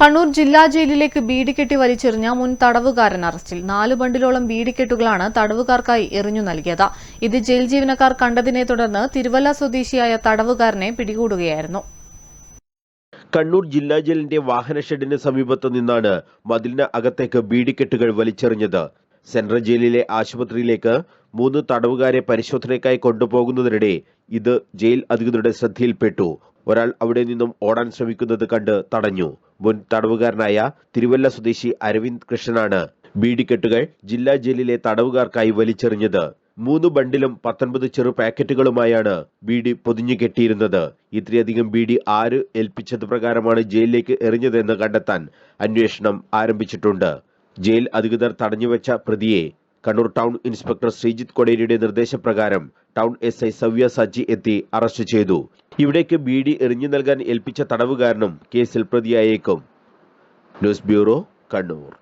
കണ്ണൂർ ജില്ലാ ജയിലിലേക്ക് ബീഡിക്കെട്ടി വലിച്ചെറിഞ്ഞ മുൻ തടവുകാരൻ അറസ്റ്റിൽ. നാല് ബണ്ടിലോളം ബീഡിക്കെട്ടുകളാണ് തടവുകാർക്കായി എറിഞ്ഞു നൽകിയത്. ഇത് ജയിൽ ജീവനക്കാർ കണ്ടതിനെ തുടർന്ന് തിരുവല്ല സ്വദേശിയായ തടവുകാരനെ പിടികൂടുകയായിരുന്നു. കണ്ണൂർ ജില്ലാ ജയിലിന്റെ വാഹന ഷെഡിന് സമീപത്തു നിന്നാണ് മതിലിന് അകത്തേക്ക് ബീഡിക്കെട്ടുകൾ വലിച്ചെറിഞ്ഞത്. സെൻട്രൽ ജയിലിലെ ആശുപത്രിയിലേക്ക് മൂന്ന് തടവുകാരെ പരിശോധനയ്ക്കായി കൊണ്ടുപോകുന്നതിനിടെ ഇത് ജയിൽ അധികൃതരുടെ ശ്രദ്ധയിൽപ്പെട്ടു. ഒരാൾ അവിടെ നിന്നും ഓടാൻ ശ്രമിക്കുന്നത് കണ്ട് തടഞ്ഞു. മുൻ തടവുകാരനായ തിരുവല്ല സ്വദേശി അരവിന്ദ് കൃഷ്ണനാണ് ബീഡിക്കെട്ടുകൾ ജില്ലാ ജയിലിലെ തടവുകാർക്കായി വലിച്ചെറിഞ്ഞത്. മൂന്ന് ബണ്ടിലും പത്തൊൻപത് ചെറു പാക്കറ്റുകളുമായാണ് ബീഡി പൊതിഞ്ഞു കെട്ടിയിരുന്നത്. ഇത്രയധികം ബീഡി ആര് ഏൽപ്പിച്ചത് പ്രകാരമാണ് ജയിലിലേക്ക് എറിഞ്ഞതെന്ന് കണ്ടെത്താൻ അന്വേഷണം ആരംഭിച്ചിട്ടുണ്ട്. ജയിൽ അധികൃതർ തടഞ്ഞുവെച്ച പ്രതിയെ കണ്ണൂർ ടൗൺ ഇൻസ്പെക്ടർ ശ്രീജിത്ത് കൊടേരിയുടെ നിർദ്ദേശപ്രകാരം town S I Savya Saji എത്തി അറസ്റ്റ് ചെയ്തു. ഇവിടേക്ക് ബീഡി എറിഞ്ഞു നൽകാൻ ഏൽപ്പിച്ച തടവുകാരനും കേസിൽ പ്രതിയായേക്കും. News bureau Kannur.